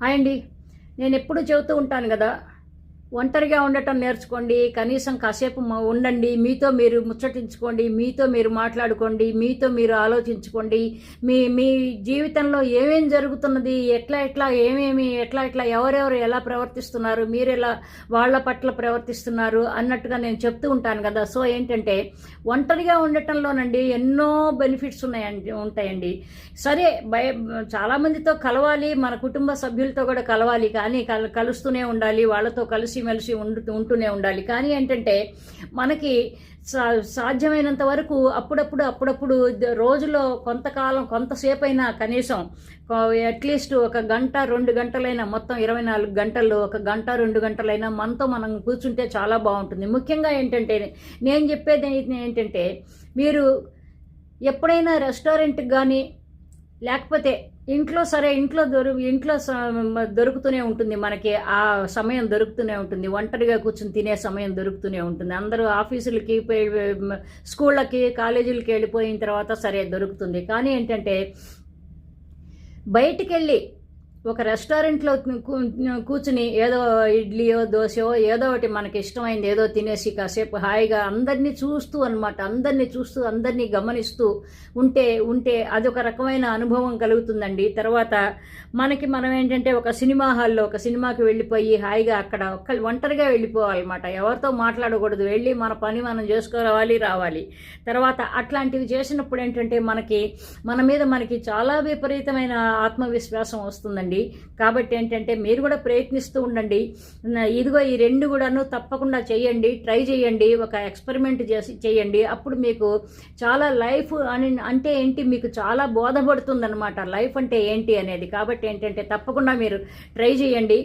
Hi అండి. నేను ఎప్పుడు చెబుతూ ఉంటాను కదా ఒంటరిగా ఉండటం నేర్చుకోండి. కనీసం కాసేపు ఉండండి. మీతో మీరు ముచ్చటించుకోండి. మీతో మీరు మాట్లాడుకోండి. మీతో మీరు ఆలోచించుకోండి. మీ మీ జీవితంలో ఏమేం జరుగుతున్నది? ఎట్లా ఎట్లా ఏమేమి ఎట్లా ఎట్లా ఎవరెవరు ఎలా ప్రవర్తిస్తున్నారు? మీరు ఎలా వాళ్ళ పట్ల ప్రవర్తిస్తున్నారు? అన్నట్టుగా నేను చెప్తూ ఉంటాను కదా. సో ఏంటంటే ఒంటరిగా ఉండటంలోనండి ఎన్నో బెనిఫిట్స్ ఉన్నాయండి ఉంటాయండి. సరే భయ చాలామందితో కలవాలి. మన కుటుంబ సభ్యులతో కూడా కలవాలి. కానీ కల కలుస్తూనే ఉండాలి. వాళ్ళతో కలిసి మెలిసి ఉండు ఉంటూనే ఉండాలి. కానీ ఏంటంటే మనకి సా సాధ్యమైనంత వరకు అప్పుడప్పుడు అప్పుడప్పుడు రోజులో కొంతకాలం కొంతసేపు అయినా కనీసం అట్లీస్ట్ ఒక గంట రెండు గంటలైనా మొత్తం ఇరవై నాలుగు గంటల్లో ఒక గంట రెండు గంటలైనా మనతో మనం కూర్చుంటే చాలా బాగుంటుంది. ముఖ్యంగా ఏంటంటే నేను చెప్పేది ఏంటంటే మీరు ఎప్పుడైనా రెస్టారెంట్కి కానీ లేకపోతే ఇంట్లో సరే ఇంట్లో దొరు ఇంట్లో దొరుకుతూనే ఉంటుంది. మనకి ఆ సమయం దొరుకుతూనే ఉంటుంది. ఒంటరిగా కూర్చుని తినే సమయం దొరుకుతూనే ఉంటుంది. అందరూ ఆఫీసులకి పోయి- స్కూళ్ళకి కాలేజీలకి వెళ్ళిపోయిన తర్వాత సరే దొరుకుతుంది. కానీ ఏంటంటే బయటికి వెళ్ళి ఒక రెస్టారెంట్లో కూర్చుని ఏదో ఇడ్లీయో దోశయో ఏదో ఒకటి మనకి ఇష్టమైంది ఏదో తినేసి కాసేపు హాయిగా అందరినీ చూస్తూ అనమాట అందరినీ చూస్తూ అందరినీ గమనిస్తూ ఉంటే ఉంటే అదొక రకమైన అనుభవం కలుగుతుందండి. తర్వాత మనకి మనం ఏంటంటే ఒక సినిమా హాల్లో ఒక సినిమాకి వెళ్ళిపోయి హాయిగా అక్కడ ఒక్క ఒంటరిగా వెళ్ళిపోవాలన్నమాట. ఎవరితో మాట్లాడకూడదు. వెళ్ళి మన పని మనం చేసుకోవాలి రావాలి. తర్వాత అట్లాంటివి చేసినప్పుడు ఏంటంటే మనకి మన మీద మనకి చాలా విపరీతమైన ఆత్మవిశ్వాసం వస్తుందండి. కాబట్టి ఏంటంటే మీరు కూడా ప్రయత్నిస్తూ ఉండండి. ఇదిగో ఈ రెండు కూడాను తప్పకుండా చేయండి ట్రై చేయండి ఒక ఎక్స్పెరిమెంట్ చేసి చేయండి. అప్పుడు మీకు చాలా లైఫ్ అని అంటే ఏంటి? మీకు చాలా బోధపడుతుంది అనమాట లైఫ్ అంటే ఏంటి అనేది. కాబట్టి ఏంటంటే తప్పకుండా మీరు ట్రై చేయండి.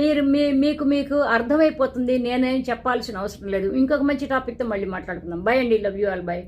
మీరు మీ మీకు మీకు అర్థమైపోతుంది. నేనేం చెప్పాల్సిన అవసరం లేదు. ఇంకొక మంచి టాపిక్తో మళ్ళీ మాట్లాడుకుందాం. బై అండి. Love you all by